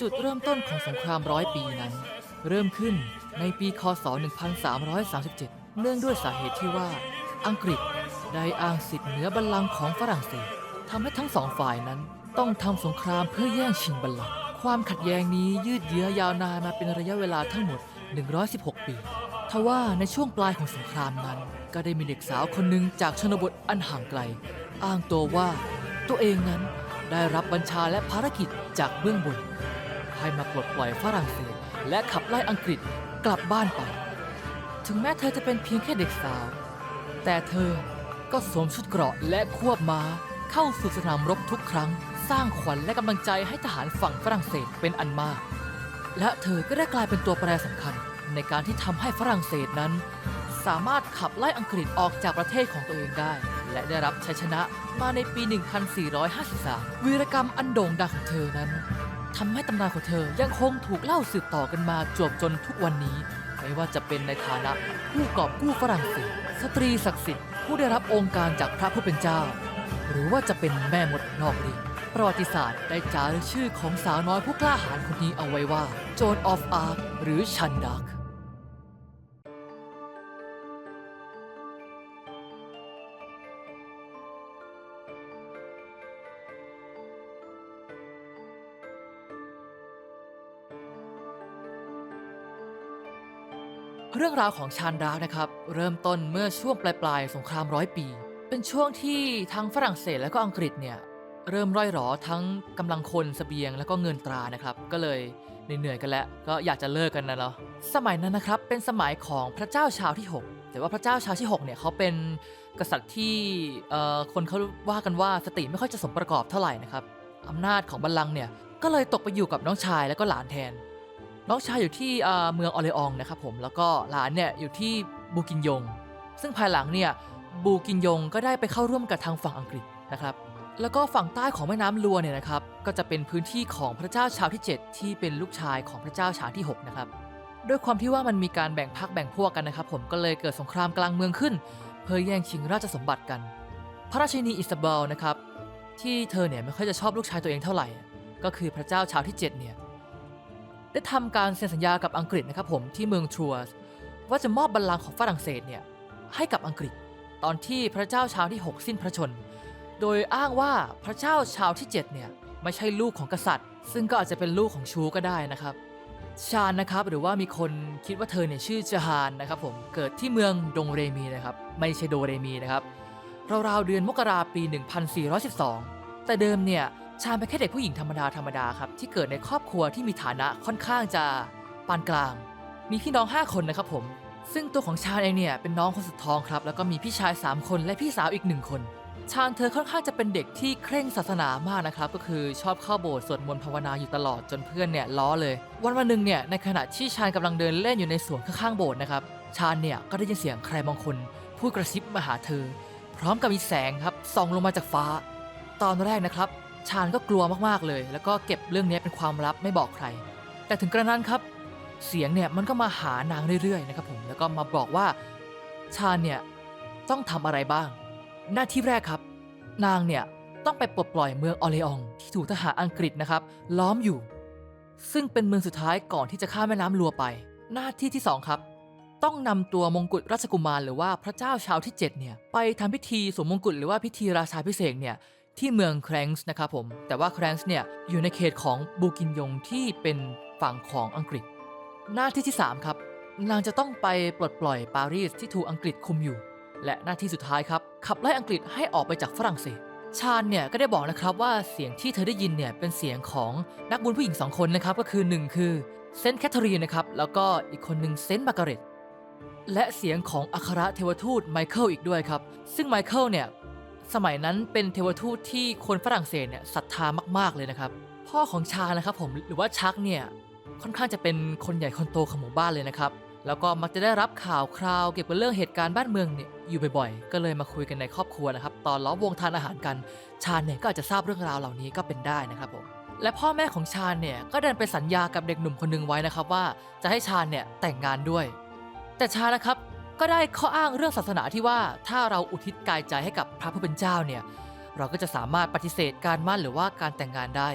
จุดเริ่มต้นของสงครามร้อยปีนั้น เริ่มขึ้นในปีคศ 1337 เนื่องด้วยสาเหตุที่ว่า อังกฤษได้อ้างสิทธิ์เหนือบัลลังก์ของฝรั่งเศสทำให้ทั้งสองฝ่ายนั้นต้องทำสงครามเพื่อแย่งชิงบัลลังก์ความขัดแย้งนี้ยืดเยื้อยาวนานมาเป็นระยะเวลาทั้งหมด 116 ปีทว่าในช่วงปลายของสงครามนั้น ก็ได้มีเด็กสาวคนหนึ่งจากชนบทอันห่างไกล อ้างตัวว่า ตัวเองนั้นได้รับบัญชาและภารกิจจากเบื้องบน ให้มาปลดปล่อยฝรั่งเศส และขับไล่อังกฤษกลับบ้านไป ถึงแม้เธอจะเป็นเพียงแค่เด็กสาว แต่เธอก็สวมชุดเกราะและควบม้าเข้าสู่สนามรบทุกครั้ง สร้างขวัญและกำลังใจให้ทหารฝั่งฝรั่งเศสเป็นอันมาก และเธอก็ได้กลายเป็นตัวแปรสำคัญในการที่ทำให้ฝรั่งเศสนั้น สามารถขับไล่อังกฤษออกจากประเทศของตัวเองได้ และได้รับชัยชนะมาในปี 1453 วีรกรรมอันโด่งดังของเธอนั้น ทำให้ตำนานของเธอยังคงถูกเล่าสืบต่อกันมาจวบจนทุกวันนี้ ไม่ว่าจะเป็นในฐานะผู้กอบกู้ฝรั่งเศสสตรีศักดิ์สิทธิ์ผู้ได้รับองค์การจากพระผู้เป็นเจ้า หรือว่าจะเป็นแม่มดนอกรีดประวัติศาสตร์ได้จารึกชื่อของสาวน้อยผู้กล้าหาญคนนี้เอาไว้ว่าโจนออฟอาร์หรือชันดัก เรื่องราวของชานดาร์กนะครับ เริ่มต้นเมื่อช่วงปลายปลายสงครามร้อยปี เป็นช่วงที่ทั้งฝรั่งเศสและก็อังกฤษเนี่ยเริ่มร่อยหรอทั้งกำลังคนสเสบียงแล้วก็เงินตรานะครับ ก็เลยเหนื่อยๆกันแล้วก็อยากจะเลิกกันนะเนาะสมัยนั้นนะครับเป็นสมัยของพระเจ้าชาวที่ 6 แต่ว่าพระเจ้าชาวที่ 6 เนี่ยเขาเป็นกษัตริย์ที่เอ่อคนเขาว่ากันว่าสติไม่ค่อยจะสมประกอบเท่าไหร่นะครับอำนาจของบัลลังก์เนี่ยก็เลยตกไปอยู่กับน้องชายแล้วก็หลานแทน น้องชายอยู่ที่เมืองออเลอองนะครับผมแล้วก็หลานเนี่ยอยู่ที่บูกินยง ซึ่งภายหลังเนี่ยบูกินยงก็ได้ไปเข้าร่วมกับทางฝั่งอังกฤษนะครับแล้วก็ฝั่งใต้ของแม่น้ำลัวเนี่ยนะครับก็จะเป็นพื้นที่ของพระเจ้าชาวที่ 7 ที่เป็นลูกชายของพระเจ้าชาวที่6นะครับด้วยความที่ว่ามันมีการแบ่งพรรคแบ่งพวกกันนะครับ ผมก็เลยเกิดสงครามกลางเมืองขึ้น เพื่อแย่งชิงราชสมบัติกัน พระราชินีอิซาเบลนะครับที่เธอเนี่ยไม่ค่อยจะชอบลูกชายตัวเองเท่าไหร่ ก็คือพระเจ้าชาวที่7เนี่ย ได้ทำการเซ็นสัญญากับอังกฤษนะครับผมที่เมืองทรัวสว่าจะมอบบัลลังก์ของฝรั่งเศสเนี่ยให้กับอังกฤษ ตอนที่พระเจ้าชาวที่ 6 สิ้นพระชน โดยอ้างว่าพระเจ้าชาวที่ 7 เนี่ยไม่ใช่ลูกของกษัตริย์ ซึ่งก็อาจจะเป็นลูกของชูก็ได้นะครับ ชาญนะครับหรือว่ามีคนคิดว่าเธอเนี่ยชื่อจฮานนะครับผมเกิดที่เมืองดงเรมีนะครับไม่ใช่โดเรมีนะครับราวๆเดือนมกราปี 1412 แต่เดิมเนี่ย ชาญเป็นแค่เด็กผู้หญิงธรรมดาธรรมดาครับที่เกิดในครอบครัวที่มีฐานะค่อนข้างจะปานกลาง มีพี่น้อง 5 คนนะครับผม ซึ่งตัวของชาญเองเนี่ยเป็นน้องคนสุดท้องครับ แล้วก็มีพี่ชาย 3 คนและพี่สาวอีกหนึ่งคน ชาญเธอค่อนข้างจะเป็นเด็กที่เคร่งศาสนามากนะครับ ก็คือชอบเข้าโบสถ์สวดมนต์ภาวนาอยู่ตลอดจนเพื่อนเนี่ยล้อเลย วันวันหนึ่งเนี่ยในขณะที่ชาญกำลังเดินเล่นอยู่ในสวนข้างๆโบสถ์นะครับชาญเนี่ยก็ได้ยินเสียงใครบางคนพูดกระซิบมาหาเธอ พร้อมกับมีแสงครับส่องลงมาจากฟ้า ตอนแรกนะครับ ชาญก็กลัวมากๆเลย แล้วก็เก็บเรื่องนี้เป็นความลับไม่บอกใคร แต่ถึงกระนั้นครับ เสียงเนี่ยมันก็มาหานางเรื่อยๆนะครับผมแล้วก็มาบอกว่าชาญเนี่ยต้องทำอะไรบ้าง หน้าที่แรกครับ นางเนี่ยต้องไปปลดปล่อยเมืองออเลอง ที่ถูกทหารอังกฤษนะครับ ล้อมอยู่ ซึ่งเป็นเมืองสุดท้ายก่อนที่จะข้ามแม่น้ำลัวไป หน้าที่ที่สองครับ ต้องนำตัวมงกุฎราชกุมารหรือว่าพระเจ้าชาวที่7เนี่ยไปทำพิธีสวมมงกุฎหรือว่าพิธีราชาพิเศษเนี่ย ที่เมืองแครงส์นะครับผม แต่ว่าแครงส์เนี่ยอยู่ในเขตของบูกินยงที่เป็นฝั่งของอังกฤษ หน้าที่ที่ 3 ครับนางจะต้องไปปลดปล่อยปารีสที่ถูกอังกฤษคุมอยู่ และหน้าที่สุดท้ายครับขับไล่อังกฤษให้ออกไปจากฝรั่งเศสชาญเนี่ยก็ได้บอกนะครับว่าเสียงที่เธอได้ยินเนี่ยเป็นเสียงของนักบุญผู้หญิงสองคนนะครับก็คือหนึ่งคือเซนต์แคทเธอรีนนะครับแล้วก็อีกคนหนึ่งเซนต์มาร์การเร็ตและเสียงของอัครเทวทูตไมเคิลอีกด้วยครับ ซึ่งไมเคิลเนี่ย สมัยนั้นเป็นเทวทูตที่คนฝรั่งเศสเนี่ยศรัทธามากๆเลยนะครับ พ่อของชานะครับผมหรือว่าชักเนี่ยค่อนข้างจะเป็นคนใหญ่คนโตของหมู่บ้านเลยนะครับแล้วก็มักจะได้รับข่าวคราวเกี่ยวกับเรื่องเหตุการณ์บ้านเมืองเนี่ยอยู่บ่อยๆ ก็เลยมาคุยกันในครอบครัวนะครับ ตอนล้อมวงทานอาหารกัน ชาญเนี่ยก็อาจจะทราบเรื่องราวเหล่านี้ก็เป็นได้นะครับผมและพ่อแม่ของชาญเนี่ยก็เดินไปสัญญากับเด็กหนุ่มคนหนึงไว้นะครับว่าจะให้ชาญเนี่ยแต่งงานด้วย แต่ชานะครับ ก็ได้ข้ออ้างเรื่องศาสนาที่ว่าถ้าเราอุทิศกายใจให้กับพระผู้เป็นเจ้าเนี่ยเราก็จะสามารถปฏิเสธการมั่นหรือว่าการแต่งงานได้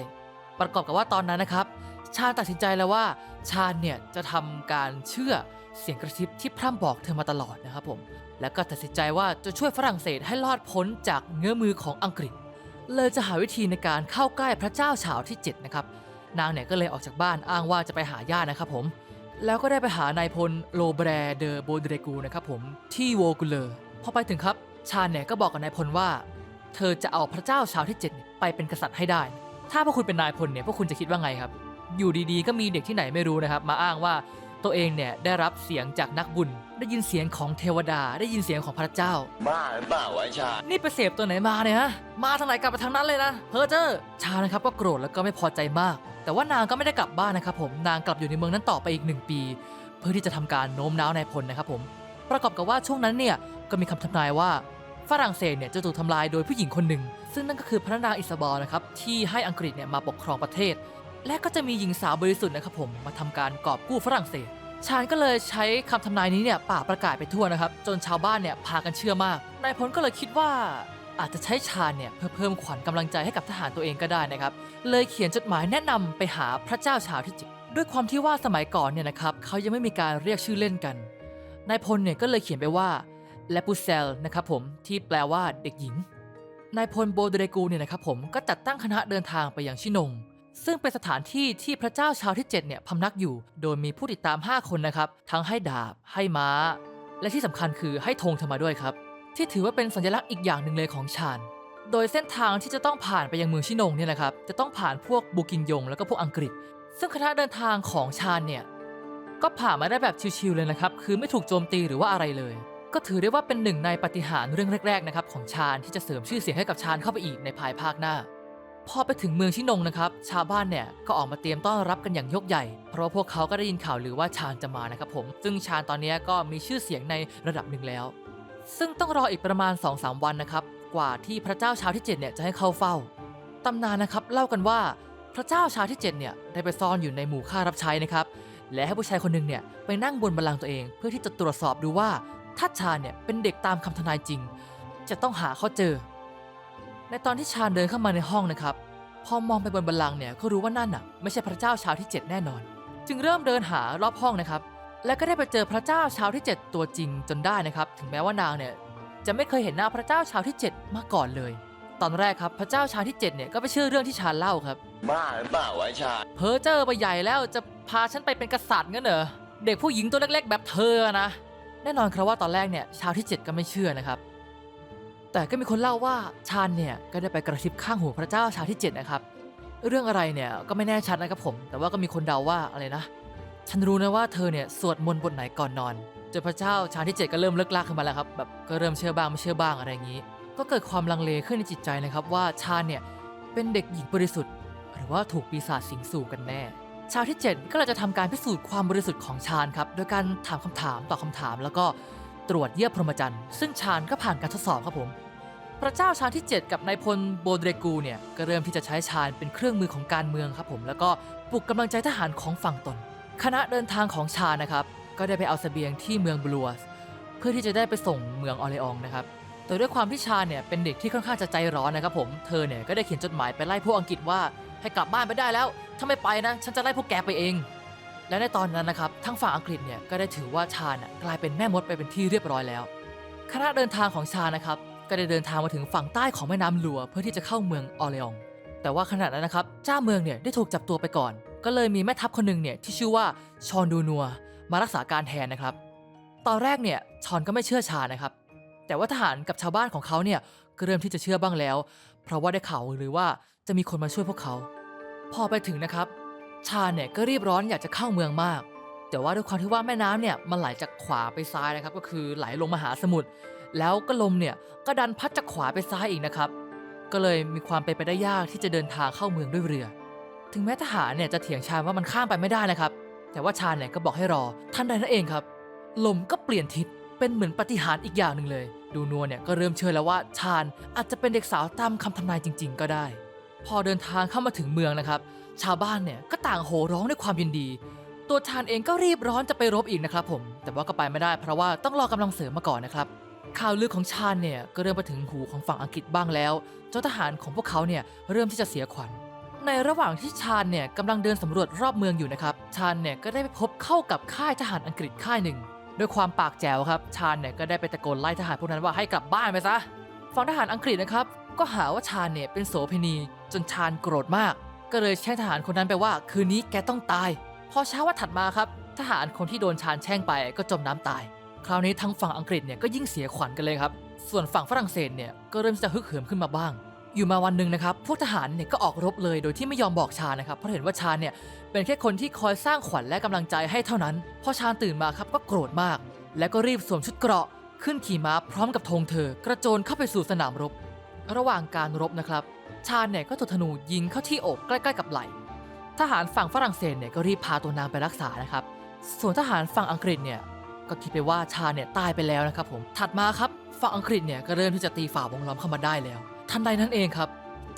ประกอบกับว่าตอนนั้นนะครับ ชาตัดสินใจแล้วว่า ชาเนี่ยจะทำการเชื่อเสียงกระซิบที่พร่ำบอกเธอมาตลอดนะครับผมแล้วก็ตัดสินใจว่าจะช่วยฝรั่งเศสให้รอดพ้นจากเงื้อมือของอังกฤษ เลยจะหาวิธีในการเข้าใกล้พระเจ้าชาวที่7นะครับนางเนี่ยก็เลยออกจากบ้านอ้างว่าจะไปหาญาตินะครับผม แล้วก็ได้ไปหานายพลโลแบรเดอโบเดรกูนะครับผมที่โวกุเลอร์พอไปถึงครับ ชาญเนี่ยก็บอกกับนายพลว่า เธอจะเอาพระเจ้าชาวที่7เนี่ยไปเป็นกษัตริย์ให้ได้ ถ้าพวกคุณเป็นนายพลเนี่ยพวกคุณจะคิดว่าไงครับ อยู่ดีๆ ก็มีเด็กที่ไหนไม่รู้นะครับ มาอ้างว่า ตัวเองเนี่ยได้รับเสียงจากนักบุญ ได้ยินเสียงของเทวดา ได้ยินเสียงของพระเจ้า บ้าหรือเปล่าวะไอ้ชา นี่ไปเสพตัวไหนมาเนี่ยฮะ มาทางไหนกลับไปทางนั้นเลยนะ เพอเจอร์ชานะครับก็โกรธแล้วก็ไม่พอใจมาก แต่ว่านางก็ไม่ได้กลับบ้านนะครับผม นางกลับอยู่ในเมืองนั้นต่อไปอีกหนึ่งปี เพื่อที่จะทำการโน้มน้าวนายพลนะครับผม ประกอบกับว่าช่วงนั้นเนี่ยก็มีคำทำนายว่า ฝรั่งเศสเนี่ยจะถูกทำลายโดยผู้หญิงคนหนึ่ง ซึ่งนั่นก็คือพระนางอิซาเบลนะครับที่ให้อังกฤษเนี่ยมาปกครองประเทศ และก็จะมีหญิงสาวบริสุทธิ์นะครับผมมาทำการกอบกู้ฝรั่งเศส ชาญก็เลยใช้คำทำนายนี้เนี่ยป่าประกาศไปทั่วนะครับ จนชาวบ้านเนี่ยพากันเชื่อมากนายพลก็เลยคิดว่าอาจจะใช้ชาญเนี่ยเพื่อเพิ่มขวัญกำลังใจให้กับทหารตัวเองก็ได้นะครับ เลยเขียนจดหมายแนะนำไปหาพระเจ้าชาวที่จิตด้วยความที่ว่าสมัยก่อนเนี่ยนะครับเขายังไม่มีการเรียกชื่อเล่นกันนายพลเนี่ยก็เลยเขียนไปว่าเลปูเซลนะครับผมที่แปลว่าเด็กหญิงนายพลโบเดเรกูเนี่ยนะครับผมก็จัดตั้งคณะเดินทางไปยังชินง ซึ่งเป็นสถานที่ที่พระเจ้าชาวที่7เนี่ยพำนักอยู่ โดยมีผู้ติดตาม 5 คนนะครับ ทั้งให้ดาบ ให้ม้า และที่สำคัญคือให้ธงเธอมาด้วยครับ ที่ถือว่าเป็นสัญลักษณ์อีกอย่างหนึ่งเลยของชาญโดยเส้นทางที่จะต้องผ่านไปยังเมืองชินงเนี่ยนะครับ จะต้องผ่านพวกบูกินยง แล้วก็พวกอังกฤษ ซึ่งคณะเดินทางของชาญเนี่ย ก็ผ่านมาได้แบบชิวๆเลยนะครับ คือไม่ถูกโจมตีหรือว่าอะไรเลย ก็ถือได้ว่าเป็นหนึ่งในปฏิหารเรื่องแรกๆนะครับของชาญที่จะเสริมชื่อเสียงให้กับชาญเข้าไปอีกในภายภาคหน้า พอไปถึงเมืองชินงนะครับ ชาวบ้านเนี่ยก็ออกมาเตรียมต้อนรับกันอย่างยกใหญ่ เพราะว่าพวกเขาก็ได้ยินข่าวหรือว่าชาญจะมานะครับผม ซึ่งชาญตอนนี้ก็มีชื่อเสียงในระดับหนึ่งแล้ว ซึ่งต้องรออีกประมาณ 2-3 วันนะครับ กว่าที่พระเจ้าชาวที่7เนี่ยจะให้เข้าเฝ้าตำนานนะครับเล่ากันว่าพระเจ้าชาวที่7เนี่ยได้ไปซ่อนอยู่ในหมู่ข้ารับใช้นะครับ และให้ผู้ชายคนหนึ่งเนี่ยไปนั่งบนบัลลังก์ตัวเองเพื่อที่จะตรวจสอบดูว่าถ้าชาญเนี่ยเป็นเด็กตามคำทนายจริง จะต้องหาเขาเจอ ในตอนที่ชาญเดินเข้ามาในห้องนะครับ พอมองไปบนบัลลังก์เนี่ยก็รู้ว่านั่นน่ะไม่ใช่พระเจ้าชาวที่ 7 แน่นอน จึงเริ่มเดินหารอบห้องนะครับ และก็ได้ไปเจอพระเจ้าชาวที่ 7 ตัวจริงจนได้นะครับ ถึงแม้ว่านางเนี่ยจะไม่เคยเห็นหน้าพระเจ้าชาวที่ 7 มาก่อนเลย ตอนแรกครับพระเจ้าชาวที่ 7 เนี่ยก็ไปเชื่อเรื่องที่ชาญเล่าครับ บ้าหรือเปล่าวะไอ้ชาเพอเจอไปใหญ่แล้วจะพาฉันไปเป็นกษัตริย์งั้นเหรอเด็กผู้หญิงตัวเล็กๆ แบบเธอนะแน่นอนครับว่าตอนแรกเนี่ยชาวที่ 7 ก็ไม่เชื่อนะครับ แต่ก็มีคนเล่าว่าชาญเนี่ยก็ได้ไปกระซิบข้างหูพระเจ้าชาที่7นะครับเรื่องอะไรเนี่ยก็ไม่แน่ชัดนะครับผม แต่ว่าก็มีคนเดาว่าอะไรนะ ฉันรู้นะว่าเธอเนี่ยสวดมนต์บทไหนก่อนนอนจนพระเจ้าชาที่ 7 ก็เริ่มเลิกลากขึ้นมาแล้วครับแบบก็เริ่มเชื่อบ้างไม่เชื่อบ้างอะไรอย่างนี้ ก็เกิดความลังเลขึ้นในจิตใจนะครับว่าชาญเนี่ยเป็นเด็กหญิงบริสุทธิ์ หรือว่าถูกปีศาจสิงสู่กันแน่ ชาที่ 7 ก็เลยจะทำการพิสูจน์ความบริสุทธิ์ของชาญครับโดยการถามคำถามตอบคำถาม แล้วก็ตรวจเยี่ยมพรหมจรรย์ซึ่งชาญก็ผ่านการทดสอบครับผม พระเจ้าชาญที่ 7 กับนายพลโบเดรกูเนี่ยก็เริ่มที่จะใช้ชาญเป็นเครื่องมือของการเมืองครับผมแล้วก็ปลุกกำลังใจทหารของฝั่งตน คณะเดินทางของชาญนะครับ ก็ได้ไปเอาเสบียงที่เมืองบลัวสเพื่อที่จะได้ไปส่งเมืองออเลองนะครับแต่ด้วยความที่ชาญเนี่ยเป็นเด็กที่ค่อนข้างจะใจร้อนนะครับผมเธอเนี่ยก็ได้เขียนจดหมายไปไล่พวกอังกฤษว่าให้กลับบ้านไปได้แล้ว ถ้าไม่ไปนะ ฉันจะไล่พวกแกไปเอง และในตอนนั้นนะครับทั้งฝั่งอังกฤษเนี่ยก็ได้ถือว่าชาญกลายเป็นแม่มดไปเป็นที่เรียบร้อยแล้ว คณะเดินทางของชานะครับ ก็ได้เดินทางมาถึงฝั่งใต้ของแม่น้ำลัวเพื่อที่จะเข้าเมืองออเลอง แต่ว่าขณะนั้นนะครับเจ้าเมืองเนี่ยได้ถูกจับตัวไปก่อน ก็เลยมีแม่ทัพคนหนึ่งเนี่ยที่ชื่อว่าชอนดูนัวมารักษาการแทนนะครับ ตอนแรกเนี่ยชอนก็ไม่เชื่อชานะครับ แต่ว่าทหารกับชาวบ้านของเขาเนี่ยก็เริ่มที่จะเชื่อบ้างแล้ว เพราะว่าได้ข่าวหรือว่าจะมีคนมาช่วยพวกเขา พอไปถึงนะครับ ชาเนี่ยก็รีบร้อนอยากจะเข้าเมืองมาก แต่ว่าด้วยความที่ว่าแม่น้ำเนี่ยมันไหลจากขวาไปซ้ายนะครับ ก็คือไหลลงมหาสมุทร แล้วก็ลมเนี่ยก็ดันพัดจากขวาไปซ้ายอีกนะครับ ก็เลยมีความเป็นไปได้ยากที่จะเดินทางเข้าเมืองด้วยเรือ ถึงแม้ทหารเนี่ยจะเถียงชาญว่ามันข้ามไปไม่ได้นะครับ แต่ว่าชาญเนี่ยก็บอกให้รอท่านใดนั่นเองครับ ลมก็เปลี่ยนทิศเป็นเหมือนปฏิหารอีกอย่างหนึ่งเลย ดูนัวเนี่ยก็เริ่มเชื่อแล้วว่าชาญอาจจะเป็นเด็กสาวตามคำทำนายจริง ๆ ก็ได้ พอเดินทางเข้ามาถึงเมืองนะครับ ชาวบ้านเนี่ยก็ต่างโห่ร้องด้วยความยินดี ตัวชาญเองก็รีบร้อนจะไปรบอีกนะครับผม แต่ว่าก็ไปไม่ได้เพราะว่าต้องรอกำลังเสริมมาก่อนนะครับ ข่าวลือของชาญเนี่ยก็เริ่มไปถึงหูของฝั่งอังกฤษบ้างแล้วเจ้าทหารของพวกเขาเนี่ยเริ่มที่จะเสียขวัญ ในระหว่างที่ชาญเนี่ยกำลังเดินสำรวจรอบเมืองอยู่นะครับ ชาญเนี่ยก็ได้ไปพบเข้ากับค่ายทหารอังกฤษค่ายหนึ่งด้วยความปากแจ๋วครับ ชาญเนี่ยก็ได้ไปตะโกนไล่ทหารพวกนั้นว่าให้กลับบ้านไปซะฝั่งทหารอังกฤษนะครับ ก็หาว่าชาญเนี่ยเป็นโสเภณี จนชาญโกรธมาก ก็เลยแช่งทหารคนนั้นไปว่า คืนนี้แกต้องตาย พอเช้าวันถัดมาครับ ทหารคนที่โดนชาญแช่งไปก็จมน้ำตาย คราวนี้ทั้งฝั่งอังกฤษเนี่ยก็ยิ่งเสียขวัญกันเลยครับ ส่วนฝั่งฝรั่งเศสเนี่ยก็เริ่มจะฮึกเหิมขึ้นมาบ้าง อยู่มาวันหนึ่งนะครับพวกทหารเนี่ยก็ออกรบเลยโดยที่ไม่ยอมบอกชานะครับเพราะเห็นว่าชาเนี่ยเป็นแค่คนที่คอยสร้างขวัญและกำลังใจให้เท่านั้นพอชาตื่นมาครับก็โกรธมาก แล้วก็รีบสวมชุดเกราะ ขึ้นขี่ม้าพร้อมกับธงเธอ กระโจนเข้าไปสู่สนามรบ ระหว่างการรบนะครับ ชาเนี่ยก็ถูกธนูยิงเข้าที่อกใกล้ๆกับไหล่ทหารฝั่งฝรั่งเศสเนี่ยก็รีบพาตัวนางไปรักษานะครับส่วนทหารฝั่งอังกฤษเนี่ย ก็คิดไปว่าชาญเนี่ยตายไปแล้วนะครับผมถัดมาครับฝั่งอังกฤษเนี่ยก็เริ่มที่จะตีฝ่าวงล้อมเข้ามาได้แล้ว ทันใดนั้นเองครับ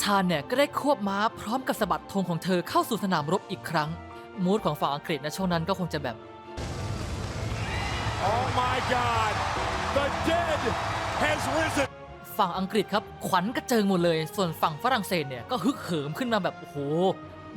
ชาญเนี่ยก็ได้ควบม้าพร้อมกับสะบัดธงของเธอเข้าสู่สนามรบอีกครั้ง มูดของฝั่งอังกฤษในช่วงนั้นก็คงจะแบบ Oh my God! The dead has risen! ฝั่งอังกฤษครับขวัญกระเจิงหมดเลย ส่วนฝั่งฝรั่งเศสเนี่ยก็ฮึกเหิมขึ้นมาแบบโอ้โห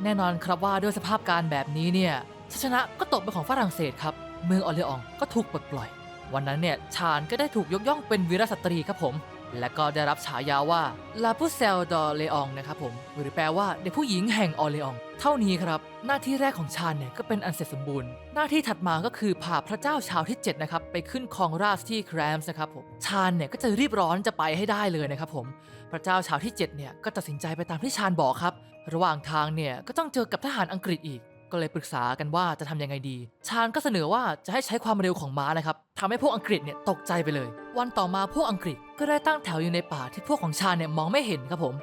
แน่นอนครับว่าด้วยสภาพการแบบนี้เนี่ยชัยชนะก็ตกเป็นของฝรั่งเศสครับ เมืองออเลองก็ถูกปลดปล่อย วันนั้นเนี่ยชาญก็ได้ถูกยกย่องเป็นวีรสตรีครับผม และก็ได้รับฉายาว่าลาพูเซลดอเลองนะครับผม หรือแปลว่าเด็กผู้หญิงแห่งออเลอง เท่านี้ครับ หน้าที่แรกของชาญเนี่ยก็เป็นอันเสร็จสมบูรณ์ หน้าที่ถัดมาก็คือพาพระเจ้าชาวที่7นะครับไปขึ้นครองราชที่แครมส์นะครับผมชาญเนี่ยก็จะรีบร้อนจะไปให้ได้เลยนะครับผม พระเจ้าชาวที่7เนี่ยก็ตัดสินใจไปตามที่ชาญบอกครับ ระหว่างทางเนี่ยก็ต้องเจอกับทหารอังกฤษอีก ก็เลยปรึกษากันว่าจะทำยังไงดี ชาญก็เสนอว่าจะให้ใช้ความเร็วของม้านะครับทำให้พวกอังกฤษเนี่ยตกใจไปเลย วันต่อมาพวกอังกฤษก็ได้ตั้งแถวอยู่ในป่าที่พวกของชาญเนี่ยมองไม่เห็นครับผม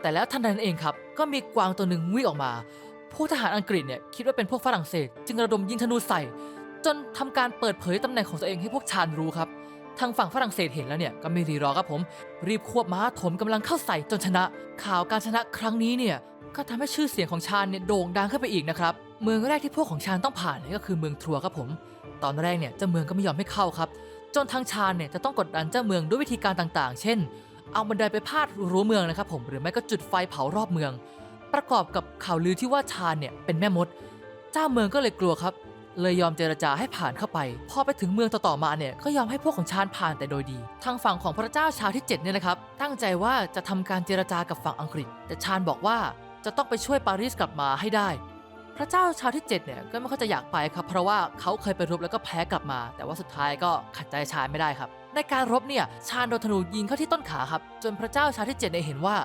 แต่แล้วทันใดนั้นเองครับก็มีกวางตัวหนึ่งวิ่งออกมา ผู้ทหารอังกฤษเนี่ยคิดว่าเป็นพวกฝรั่งเศส จึงระดมยิงธนูใส่ จนทำการเปิดเผยตำแหน่งของตัวเองให้พวกชาญรู้ครับทางฝั่งฝรั่งเศสเห็นแล้วเนี่ยก็ไม่รีรอครับผม รีบควบม้าถมกำลังเข้าใส่จนชนะ ข่าวการชนะครั้งนี้เนี่ยก็ทำให้ชื่อเสียงของชาญเนี่ยโด่งดังขึ้นไปอีกนะครับ เมืองแรกที่พวกของชาญต้องผ่านเนี่ยก็คือเมืองทรัวครับผม ตอนแรกเนี่ยเจ้าเมืองก็ไม่ยอมให้เข้าครับ จนทางชาญเนี่ยจะต้องกดดันเจ้าเมืองด้วยวิธีการต่างๆ เช่น เอาบันไดไปพาดรั้วเมืองนะครับผมหรือไม่ก็จุดไฟเผารอบเมือง ประกอบกับข่าวลือที่ว่าชาญเนี่ยเป็นแม่มด เจ้าเมืองก็เลยกลัวครับ เลยยอมเจรจาให้ผ่านเข้าไป พอไปถึงเมืองต่อๆมาเนี่ยก็ยอมให้พวกของชาญผ่านแต่โดยดี ทางฝั่งของพระเจ้าชาวที่7เนี่ยนะครับตั้งใจว่าจะทำการเจรจากับฝั่งอังกฤษ แต่ชาญบอกว่าจะต้องไปช่วยปารีสกลับมาให้ได้ พระเจ้าชาวที่7เนี่ยก็ไม่ค่อยจะอยากไปครับ เพราะว่าเขาเคยไปรบแล้วก็แพ้กลับมา แต่ว่าสุดท้ายก็ขัดใจชาญไม่ได้ครับ ในการรบเนี่ยชาญโดนธนูยิงเข้าที่ต้นขาครับ จนพระเจ้าชาวที่7เนี่ยเห็นว่า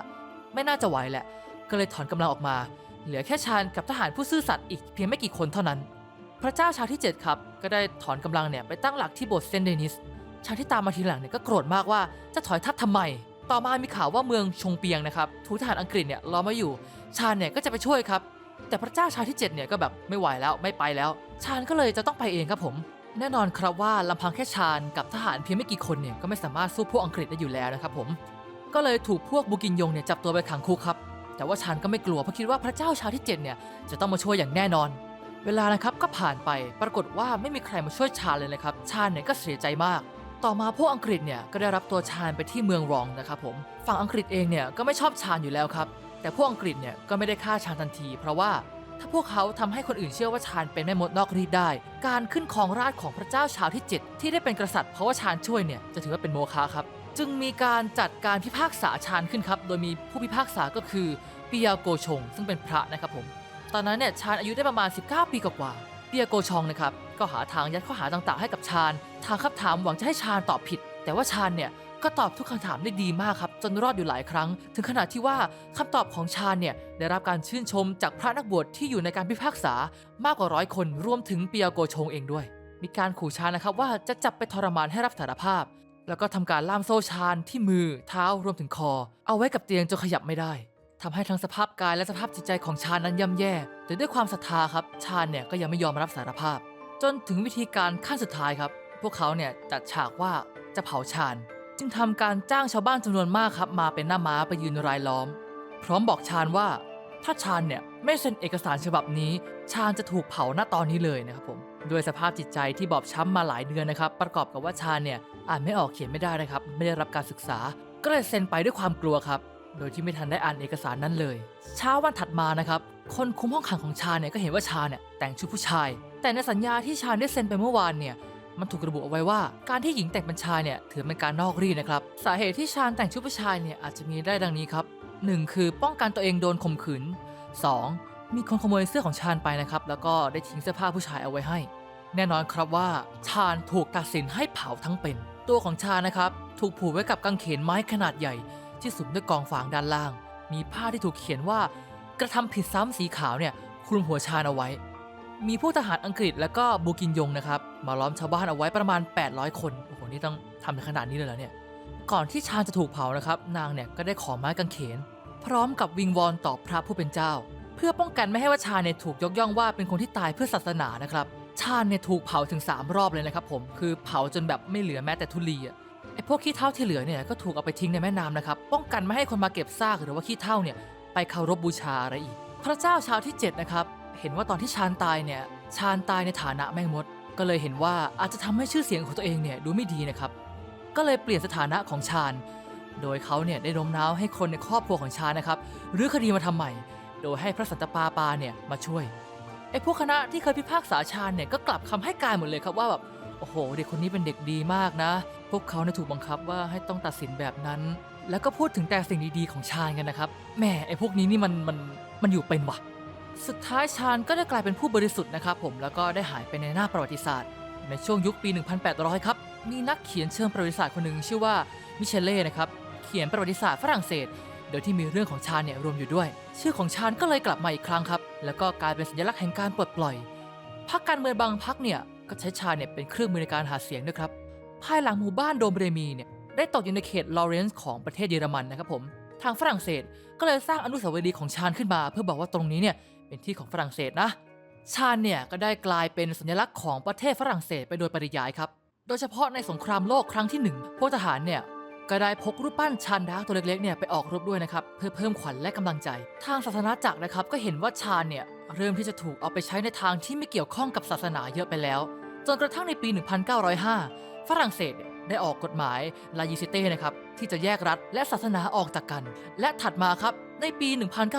ไม่น่าจะไหวแหละ ก็เลยถอนกำลังออกมา เหลือแค่ชาญกับทหารผู้ซื่อสัตย์อีกเพียงไม่กี่คนเท่านั้น พระเจ้าชาวที่7ครับก็ได้ถอนกำลังเนี่ยไปตั้งหลักที่โบสถ์เซนต์เดนิส ชาวที่ตามมาทีหลังเนี่ยก็โกรธมากว่าจะถอยทัพทำไม ต่อมามีข่าวว่าเมืองชงเปียงนะครับถูกทหารอังกฤษเนี่ยล้อมมาอยู่ ชาญเนี่ยก็จะไปช่วยครับ แต่พระเจ้าชาวที่7เนี่ยก็แบบไม่ไหวแล้วไม่ไปแล้ว ชาญก็เลยจะต้องไปเองครับผม แน่นอนครับว่าลำพังแค่ชาญกับทหารเพียงไม่กี่คนเนี่ยก็ไม่สามารถสู้พวกอังกฤษได้อยู่แล้วนะครับผม ก็เลยถูกพวกบุกินยงเนี่ยจับตัวไปขังคุกครับ แต่ว่าชาญก็ไม่กลัวเพราะคิดว่าพระเจ้าชาวที่7เนี่ยจะต้องมาช่วยอย่างแน่นอน เวลานะครับก็ผ่านไปปรากฏว่าไม่มีใครมาช่วยชาญเลยนะครับ ชาญเนี่ยก็เสียใจมากต่อมาพวกอังกฤษเนี่ยก็ได้รับตัวชาญไปที่เมืองรองนะครับผม ฝั่งอังกฤษเองเนี่ยก็ไม่ชอบชาญอยู่แล้วครับ แต่พวกอังกฤษเนี่ยก็ไม่ได้ฆ่าชาญทันที เพราะว่าถ้าพวกเขาทำให้คนอื่นเชื่อว่าชาญเป็นแม่มดนอกรีดได้ การขึ้นครองราชของพระเจ้าชาวที่ 7 ที่ได้เป็นกษัตริย์เพราะว่าชาญช่วยเนี่ยจะถือว่าเป็นโมฆะครับ จึงมีการจัดการพิพากษาชาญขึ้นครับ โดยมีผู้พิพากษาก็คือปิยาโกชง ซึ่งเป็นพระนะครับผม ตอนนั้นเนี่ยชาญอายุได้ประมาณ 19 ปีกว่าเปียโกชองนะครับก็หาทางยัดข้อหาต่างๆ ให้กับชาญทางคำถามหวังจะให้ชาญตอบผิด แต่ว่าชาญเนี่ย ก็ตอบทุกคำถามได้ดีมากครับ จนรอดอยู่หลายครั้ง ถึงขนาดที่ว่าคำตอบของชาญเนี่ยได้รับการชื่นชมจากพระนักบวชที่อยู่ในการพิพากษามากกว่าร้อยคนรวมถึงเปียโกชงเองด้วย มีการขู่ชาญนะครับว่าจะจับไปทรมานให้รับสารภาพ แล้วก็ทำการล่ามโซ่ชาญที่มือ เท้ารวมถึงคอ เอาไว้กับเตียงจนขยับไม่ได้ทำให้ทั้งสภาพกายและสภาพจิตใจของชาญนั้นย่ำแย่ แต่ด้วยความศรัทธาครับชาญเนี่ยก็ยังไม่ยอมรับสารภาพ จนถึงวิธีการขั้นสุดท้ายครับ พวกเขาเนี่ยจัดฉากว่าจะเผาชาญ จึงทำการจ้างชาวบ้านจำนวนมากครับมาเป็นหน้าม้าไปยืนรายล้อม พร้อมบอกชาญว่า ถ้าชาญเนี่ยไม่เซ็นเอกสารฉบับนี้ ชาญจะถูกเผาหน้าตอนนี้เลยนะครับผมด้วยสภาพจิตใจที่บอบช้ำมาหลายเดือนนะครับ ประกอบกับว่าชาญเนี่ยอ่านไม่ออกเขียนไม่ได้นะครับ ไม่ได้รับการศึกษา ก็เลยเซ็นไปด้วยความกลัวครับ โดยที่ไม่ทันได้อ่านเอกสารนั้นเลย เช้าวันถัดมานะครับ คนคุมห้องขังของชาเนี่ยก็เห็นว่าชาเนี่ยแต่งชุดผู้ชาย แต่ในสัญญาที่ชาได้เซ็นไปเมื่อวานเนี่ย มันถูกระบุเอาไว้ว่าการที่หญิงแต่งเป็นชายเนี่ยถือเป็นการนอกรีดนะครับ สาเหตุที่ชาญแต่งชุดผู้ชายเนี่ยอาจจะมีได้ดังนี้ครับ 1. คือป้องกันตัวเองโดนข่มขืน 2. มีคนขโมยเสื้อของชาญไปนะครับแล้วก็ได้ทิ้งเสื้อผ้าผู้ชายเอาไว้ให้ แน่นอนครับว่า ชาญถูกตัดสินให้เผาทั้งเป็น ตัวของชาญนะครับถูกผูกไว้กับกางเขนไม้ขนาดใหญ่ ที่สุมด้วยกองฟางด้านล่าง มีผ้าที่ถูกเขียนว่า กระทำผิดซ้ำสีขาวเนี่ยคลุมหัวชาญเอาไว้ มีผู้ทหารอังกฤษและก็บูกินยงนะครับ มาล้อมชาวบ้านเอาไว้ประมาณ 800 คน โอ้โห นี่ต้องทำในขนาดนี้เลยเหรอเนี่ย ก่อนที่ชาญจะถูกเผานะครับ นางเนี่ยก็ได้ขอไม้กางเขน พร้อมกับวิงวอนต่อพระผู้เป็นเจ้า เพื่อป้องกันไม่ให้ว่าชาญเนี่ยถูกยกย่องว่าเป็นคนที่ตายเพื่อศาสนานะครับ ชาญเนี่ยถูกเผาถึง 3 รอบเลยนะครับผม คือเผาจนแบบไม่เหลือแม้แต่ทุลีอะไอพวกขี้เท่าที่เหลือเนี่ยก็ถูกเอาไปทิ้งในแม่น้ำนะครับ ป้องกันไม่ให้คนมาเก็บซากหรือว่าขี้เท่าเนี่ยไปเคารพบูชาอะไรอีก พระเจ้าชาวที่เจ็ดนะครับ เห็นว่าตอนที่ชาญตายเนี่ย ชาญตายในฐานะแม่มด ก็เลยเห็นว่าอาจจะทำให้ชื่อเสียงของตัวเองเนี่ยดูไม่ดีนะครับ ก็เลยเปลี่ยนสถานะของชาญ โดยเขาเนี่ยได้โน้มน้าวให้คนในครอบครัวของชาญนะครับหรือคดีมาทำใหม่ โดยให้พระสันตปาปาเนี่ยมาช่วยไอ้พวกคณะที่เคยพิพากษาชาญเนี่ยก็กลับคำให้การหมดเลยครับว่าแบบโอ้โห เด็กคนนี้เป็นเด็กดีมากนะ พวกเขาเนี่ยถูกบังคับว่าให้ต้องตัดสินแบบนั้น แล้วก็พูดถึงแต่สิ่งดีๆของชาญกันนะครับแหม่ไอ้พวกนี้นี่มันมันมันอยู่เป็นวะ สุดท้ายชาญก็ได้กลายเป็นผู้บริสุทธิ์นะครับผมแล้วก็ได้หายไปในหน้าประวัติศาสตร์ ในช่วงยุคปี 1800 ครับ มีนักเขียนเชิงประวัติศาสตร์คนหนึ่งชื่อว่ามิเชลเล่นะครับเขียนประวัติศาสตร์ฝรั่งเศส โดยที่มีเรื่องของชาญเนี่ยรวมอยู่ด้วย ชื่อของชาญก็เลยกลับมาอีกครั้งครับ แล้วก็กลายเป็นสัญลักษณ์แห่งการปลดปล่อยพรรคการเมืองบางพรรคเนี่ยก็ใช้ชาญเนี่ยเป็นเครื่องมือในการหาเสียงด้วยครับภายหลังหมู่บ้านโดมเรมีเนี่ยได้ตกอยู่ในเขตลอเรนซ์ของประเทศเยอรมันนะครับผมทางฝรั่งเศสก็เลยสร้างอนุสาวรีย์ของชาญขึ้นมา เพื่อบอกว่าตรงนี้เนี่ย เป็นที่ของฝรั่งเศสนะ ชาญเนี่ยก็ได้กลายเป็นสัญลักษณ์ของประเทศฝรั่งเศสไปโดยปริยายครับ โดยเฉพาะในสงครามโลกครั้งที่หนึ่งพวกทหารเนี่ยก็ได้พกรูปปั้นชาญดาร์กตัวเล็กๆเนี่ยไปออกรบด้วยนะครับเพื่อเพิ่มขวัญและกำลังใจ ทางศาสนาจักรนะครับก็เห็นว่าชาญเนี่ยเริ่มที่จะถูกเอาไปใช้ในทางที่ไม่เกี่ยวข้องกับศาสนาเยอะไปแล้ว จนกระทั่งในปี 1905 ฝรั่งเศสได้ออกกฎหมายลายิซิเต้นะครับที่จะแยกรัฐและศาสนาออกจากกัน และถัดมาครับ ในปี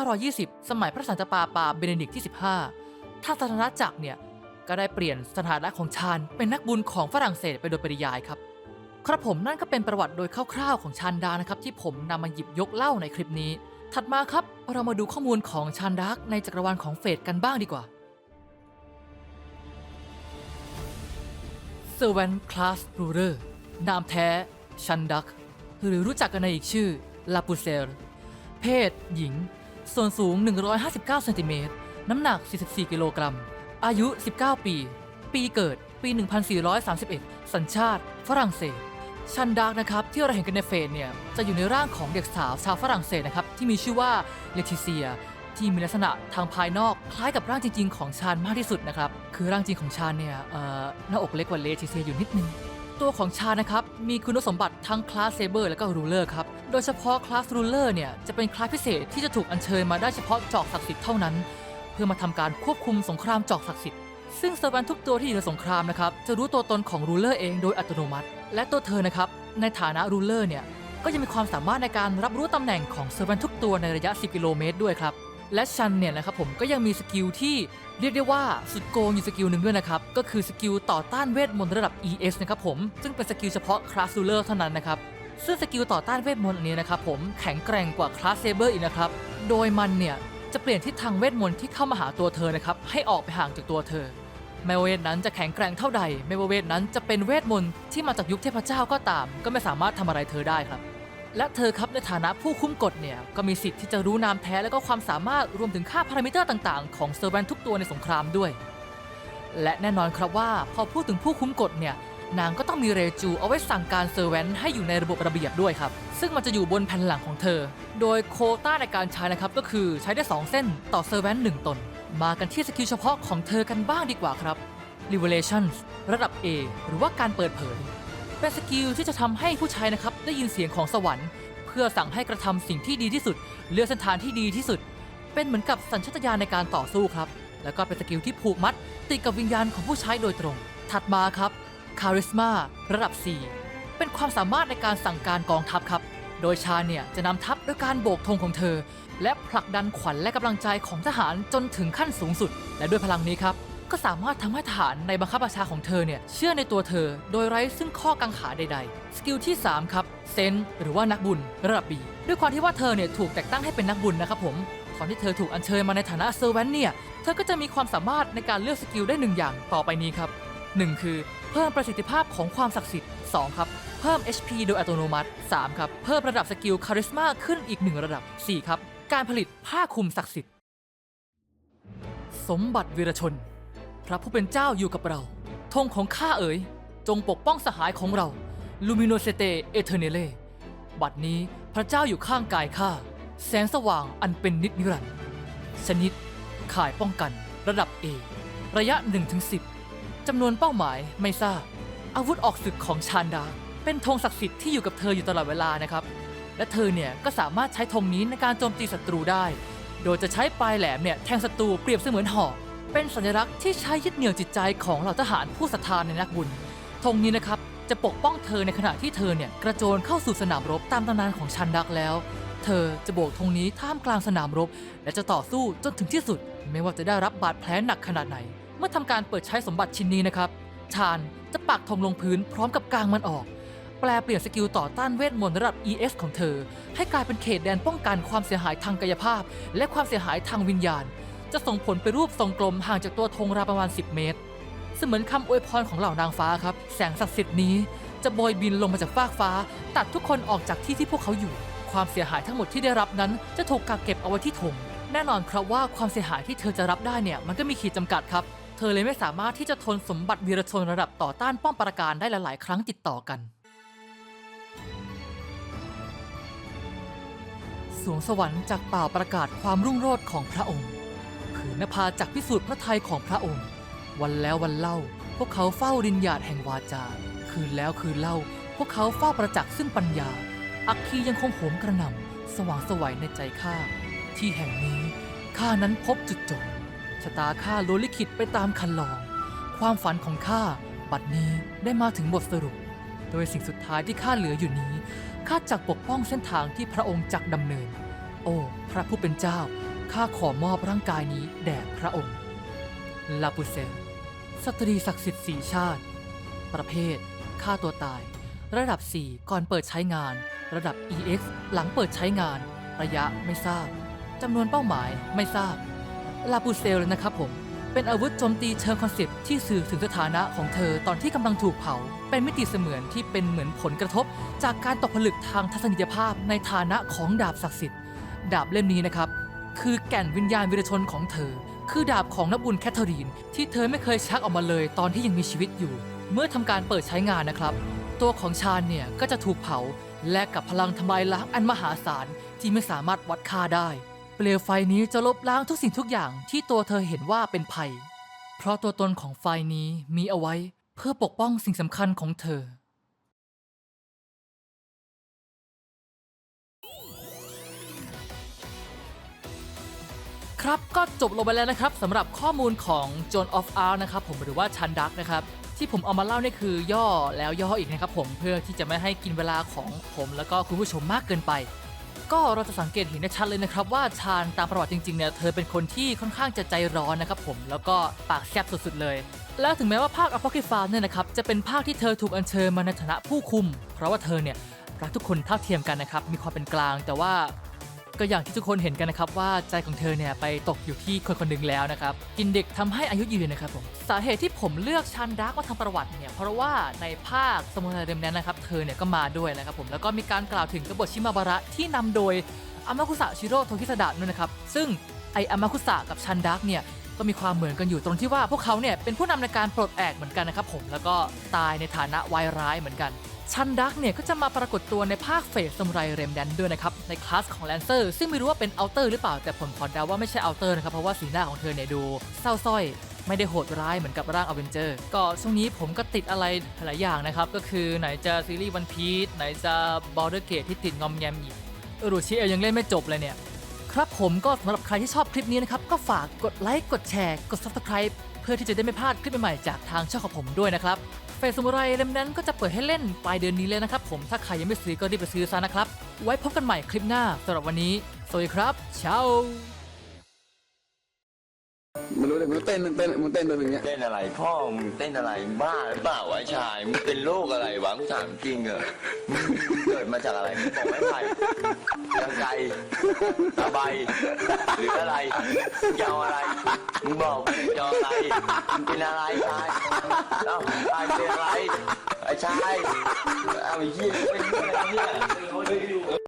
1920 สมัยพระสันตะปาปาเบเนดิกต์ที่ 15 ท่างศาสนจักรเนี่ยก็ได้เปลี่ยนสถานะของชาญเป็นนักบุญของฝรั่งเศสไปโดยปริยายครับ ครับผมนั่นก็เป็นประวัติโดยคร่าวๆของชานดานะครับ ที่ผมนำมาหยิบยกเล่าในคลิปนี้ ถัดมาครับเรามาดูข้อมูลของชานดาร์กในจักรวาลของเฟดกันบ้างดีกว่าเซอร์แวนคลาสรูเรอร์นามแท้ชันดักหรือรู้จักกันในอีกชื่อลาปูเซล เพศ หญิง ส่วนสูง 159เซนติเมตรน้ำหนัก 44 กิโลกรัม อายุ 19 ปี ปีเกิด ปี 1431 สัญชาติ ฝรั่งเศส ชันดักนะครับ ที่เราเห็นกันในเฟซเนี่ย จะอยู่ในร่างของเด็กสาวชาวฝรั่งเศสนะครับ ที่มีชื่อว่าเลทิเซีย ที่มีลักษณะทางภายนอก คล้ายกับร่างจริง ๆ ของชาญมากที่สุดนะครับ คือร่างจริงของชาญเนี่ยเอ่อหน้าอกเล็กกว่าเลทิเซียอยู่นิดนึง ตัวของชานะครับ มีคุณสมบัติทั้งคลาสเซเบอร์และก็รูเลอร์ครับ โดยเฉพาะคลาสรูเลอร์เนี่ย จะเป็นคลาสพิเศษที่จะถูกอัญเชิญมาได้เฉพาะจอกศักดิ์สิทธิ์เท่านั้น เพื่อมาทำการควบคุมสงครามจอกศักดิ์สิทธิ์ซึ่งเซอร์วันทุกตัวที่อยู่ในสงครามนะครับจะรู้ตัวตนของรูเลอร์เองโดยอัตโนมัติ และตัวเธอนะครับในฐานะรูเลอร์เนี่ยก็ยังมีความสามารถในการรับรู้ตำแหน่งของเซอร์วันทุกตัวในระยะ 10 กิโลเมตรด้วยครับ และชันเนี่ยนะครับผมก็ยังมีสกิลที่เรียกได้ว่าสุดโกงอยู่สกิลหนึ่งด้วยนะครับ ก็คือสกิลต่อต้านเวทมนต์ระดับ ES นะครับผม ซึ่งเป็นสกิลเฉพาะคลาสรูเลอร์เท่านั้นนะครับซึ่งสกิลต่อต้านเวทมนต์อันนี้นะครับผมแข็งแกร่งกว่าคลาสเซเบอร์อีกนะครับ โดยมันเนี่ยจะเปลี่ยนทิศทางเวทมนต์ที่เข้ามาหาตัวเธอนะครับให้ออกไปห่างจากตัวเธอไม่ว่าเวทนั้นจะแข็งแกร่งเท่าใดไม่ว่าเวทนั้นจะเป็นเวทมนต์ที่มาจากยุคเทพเจ้าก็ตาม ก็ไม่สามารถทำอะไรเธอได้ครับ และเธอครับในฐานะผู้คุ้มกฎเนี่ยก็มีสิทธิ์ที่จะรู้นามแท้และก็ความสามารถรวมถึงค่าพารามิเตอร์ต่าง ๆ ของเซอร์แวนทุกตัวในสงครามด้วย และแน่นอนครับว่าพอพูดถึงผู้คุ้มกฎเนี่ยนางก็ต้องมีเรจูเอาไว้สั่งการเซอร์แวนให้อยู่ในระบบระเบียบด้วยครับ ซึ่งมันจะอยู่บนแผ่นหลังของเธอ โดยโคต้าในการใช้นะครับก็คือใช้ได้ 2 เส้นต่อเซอร์แวน1ตน มากันที่สกิลเฉพาะของเธอกันบ้างดีกว่าครับ Revelations ระดับ A หรือว่าการเปิดเผย เป็นสกิลที่จะทำให้ผู้ใช้นะครับได้ยินเสียงของสวรรค์ เพื่อสั่งให้กระทำสิ่งที่ดีที่สุด เลือกเส้นทางที่ดีที่สุด เป็นเหมือนกับสัญชาตญาณในการต่อสู้ครับ แล้วก็เป็นสกิลที่ผูกมัด ติดกับวิญญาณของผู้ใช้โดยตรง ถัดมาครับคาริสมาระดับ 4 เป็นความสามารถในการสั่งการกองทัพครับ โดยชาเนี่ยจะนำทัพด้วยการโบกธงของเธอ และผลักดันขวัญและกำลังใจของทหารจนถึงขั้นสูงสุด และด้วยพลังนี้ครับ ก็สามารถทำให้ทหารในบังคับบัญชาของเธอเนี่ย เชื่อในตัวเธอ โดยไร้ซึ่งข้อกังขาใด ๆ สกิลที่ 3 ครับเซนหรือว่านักบุญระดับบีด้วยความที่ว่าเธอเนี่ยถูกแต่งตั้งให้เป็นนักบุญนะครับผมตอนที่เธอถูกอัญเชิญมาในฐานะเซอร์แวนเนี่ย เธอก็จะมีความสามารถในการเลือกสกิลได้หนึ่งอย่างต่อไปนี้ครับ 1 คือ เพิ่มประสิทธิภาพของความศักดิ์สิทธิ์ 2 ครับ เพิ่ม HP โดยอัตโนมัติ 3 ครับ เพิ่มระดับสกิลคาริสมาขึ้นอีก 1 ระดับ 4 ครับ การผลิตผ้าคลุมศักดิ์สิทธิ์ สมบัติวีรชน พระผู้เป็นเจ้าอยู่กับเรา ธงของข้าเอ๋ย จงปกป้องสหายของเรา ลูมิโนเซเตเอเทเนเล บัดนี้พระเจ้าอยู่ข้างกายข้า แสงสว่างอันเป็นนิจนิรันดร์ ชนิด ข่ายป้องกัน ระดับ A ระยะ 1-10 จำนวนเป้าหมายไม่ทราบ อาวุธออกศึกของชานดา เป็นธงศักดิ์สิทธิ์ที่อยู่กับเธออยู่ตลอดเวลานะครับ และเธอเนี่ยก็สามารถใช้ธงนี้ในการโจมตีศัตรูได้ โดยจะใช้ปลายแหลมเนี่ยแทงศัตรูเปรียบเสมือนหอก เป็นสัญลักษณ์ที่ใช้ยึดเหนี่ยวจิตใจของเหล่าทหารผู้ศรัทธาในนักบุญธงนี้นะครับจะปกป้องเธอในขณะที่เธอเนี่ยกระโจนเข้าสู่สนามรบตามตำนานของชันดักแล้ว เธอจะโบกธงนี้ท่ามกลางสนามรบ และจะต่อสู้จนถึงที่สุด ไม่ว่าจะได้รับบาดแผลหนักขนาดไหน เมื่อทำการเปิดใช้สมบัติชิ้นนี้นะครับชาญจะปักธงลงพื้นพร้อมกับกางมันออก แปลเปลี่ยนสกิลต่อต้านเวทมนต์ระดับ ES ของเธอ ให้กลายเป็นเขตแดนป้องกันความเสียหายทางกายภาพ และความเสียหายทางวิญญาณ จะส่งผลไปรูปทรงกลมห่างจากตัวธงราวประมาณ 10 เมตร เสมือนคำอวยพรของเหล่านางฟ้าครับ แสงศักดิ์สิทธิ์นี้จะโบยบินลงมาจากฟากฟ้า ตัดทุกคนออกจากที่ที่พวกเขาอยู่ ความเสียหายทั้งหมดที่ได้รับนั้น จะถูกกักเก็บเอาไว้ที่ธงแน่นอนครับว่าความเสียหายที่เธอจะรับได้เนี่ยมันก็มีขีดจำกัดครับ เธอเลยไม่สามารถที่จะทนสมบัติวีรชนระดับต่อต้านป้อมปราการได้หลาย ๆ ครั้งติดต่อกันสวงสวรรค์จากเปล่าประกาศความรุ่งโรจน์ของพระองค์ นนภาจากพิสูจน์พระทัยของพระองค์ วันแล้ววันเล่า พวกเขาเฝ้าดินหยาดแห่งวาจา คืนแล้วคืนเล่า พวกเขาเฝ้าประจักษ์ซึ่งปัญญา อัคคียังคงโหมกระหน่ำสว่างสวัยในใจข้า ที่แห่งนี้ข้านั้นพบจุดจบชะตาข้าโลลิขิตไปตามคันลอง ความฝันของข้าบัดนี้ได้มาถึงบทสรุป โดยสิ่งสุดท้ายที่ข้าเหลืออยู่นี้ข้าจักปกป้องเส้นทางที่พระองค์จักดำเนิน โอ้ พระผู้เป็นเจ้า ข้าขอมอบร่างกายนี้แด่พระองค์ ลาปูเซล สตรีศักดิ์สิทธิ์สี่ชาติ ประเภท ฆ่าตัวตาย ระดับ 4 ก่อนเปิดใช้งาน ระดับ EX หลังเปิดใช้งาน ระยะไม่ทราบ จำนวนเป้าหมายไม่ทราบ ลาปูเซลเลยนะครับผม เป็นอาวุธโจมตีเชิงคอนเซปต์ที่สื่อถึงสถานะของเธอตอนที่กำลังถูกเผา เป็นมิติเสมือนที่เป็นเหมือนผลกระทบ จากการตกผลึกทางทัศนียภาพในฐานะของดาบศักดิ์สิทธิ์ ดาบเล่มนี้นะครับ คือแก่นวิญญาณวิรชนของเธอ คือดาบของนักบุญแคทเธอรีน ที่เธอไม่เคยชักออกมาเลยตอนที่ยังมีชีวิตอยู่ เมื่อทำการเปิดใช้งานนะครับ ตัวของชาญเนี่ยก็จะถูกเผา และกับพลังทำลายล้างอันมหาศาลที่ไม่สามารถวัดค่าได้ เปลวไฟนี้จะลบล้างทุกสิ่งทุกอย่างที่ตัวเธอเห็นว่าเป็นภัย เพราะตัวตนของไฟนี้มีเอาไว้ เพื่อปกป้องสิ่งสำคัญของเธอ ครับก็จบลงไปแล้วนะครับสำหรับข้อมูลของ Joan of Arc นะครับผมหรือว่าชันดักนะครับที่ผมเอามาเล่านี่คือย่อแล้วย่ออีกนะครับผมเพื่อที่จะไม่ให้กินเวลาของผมแล้วก็คุณผู้ชมมากเกินไป ก็เราจะสังเกตเห็นได้ชัดเลยนะครับว่าชาญตามประวัติจริงๆเนี่ยเธอเป็นคนที่ค่อนข้างจะใจร้อนนะครับผมแล้วก็ปากแซบสุดๆเลย แล้วถึงแม้ว่าภาคอพอคิฟาเนี่ยนะครับจะเป็นภาคที่เธอถูกอัญเชิญมาในฐานะผู้คุม เพราะว่าเธอเนี่ยรักทุกคนเท่าเทียมกันนะครับมีความเป็นกลางแต่ว่า ก็อย่างที่ทุกคนเห็นกันนะครับว่าใจของเธอเนี่ยไปตกอยู่ที่คนคนหนึ่งแล้วนะครับกินเด็กทำให้อายุยืนนะครับผมสาเหตุที่ผมเลือกชันดาร์กมาทำประวัติเนี่ยเพราะว่าในภาคสมุไรเดมแนนนะครับเธอเนี่ยก็มาด้วยนะครับผมแล้วก็มีการกล่าวถึงกบฏชิมาบาระที่นำโดยอามาคุสะชิโร่โทคิสดะด้วยนะครับซึ่งไออามาคุสะกับชันดักเนี่ยก็มีความเหมือนกันอยู่ตรงที่ว่าพวกเขาเนี่ยเป็นผู้นำในการปลดแอกเหมือนกันนะครับผมแล้วก็ตายในฐานะวายร้ายเหมือนกัน ชันดักเนี่ยก็จะมาปรากฏตัวในภาคเฟสสมุไรเรมแดนด้วยนะครับในคลาสของแลนเซอร์ซึ่งไม่รู้ว่าเป็นเอัลเตอร์หรือเปล่าแต่ผมขอเดาว่าไม่ใช่เอัลเตอร์นะครับเพราะว่าสีหน้าของเธอเนี่ยดูเศร้าสร้อยไม่ได้โหดร้ายเหมือนกับร่างอเวนเจอร์ ก็ช่วงนี้ผมก็ติดอะไรหลายอย่างนะครับ ก็คือไหนจะซีรีส์วันพีชไหนจะบอ r เดอร์เกตที่ติดงอมแงมอีกอรูชิเอลยังเล่นไม่จบเลยเนี่ย ครับผมก็สำหรับใครที่ชอบคลิปนี้นะครับ ก็ฝากกดไลค์กดแชร์ กด Subscribe เพื่อที่จะได้ไม่พลาดคลิปใหม่ๆจากทางช่องของผมด้วยนะครับ ฟสมุไรเล่มนั้นก็จะเปิดให้เล่นปลายเดือนนี้เลยนะครับผมถ้าใครยังไม่ซื้อก็รีบไปซื้อซะนะครับ ไว้พบกันใหม่คลิปหน้าสำหรับวันนี้ สวัสดีครับเช้า ไม่รู้เลยมันเต้นเต้นมันเต้นตัวอย่างเงี้ยเต้นอะไรพ่อมึงเต้นอะไรบ้าหรือเปล่าวะไอ้ชายมึงเป็นโรคอะไรวะมึงถามจริงเหรอมึงเกิดมาจากอะไรมึงบอกไม่ไปยังไกตะไบหรืออะไรมึงจะเอาอะไรมึงบอกมึงจะเอาอะไรมึงเป็นอะไรชายเอ้าชายเป็นอะไรไอ้ชายเอาไอ้เหี้ยเป็นอะไรเนี่ย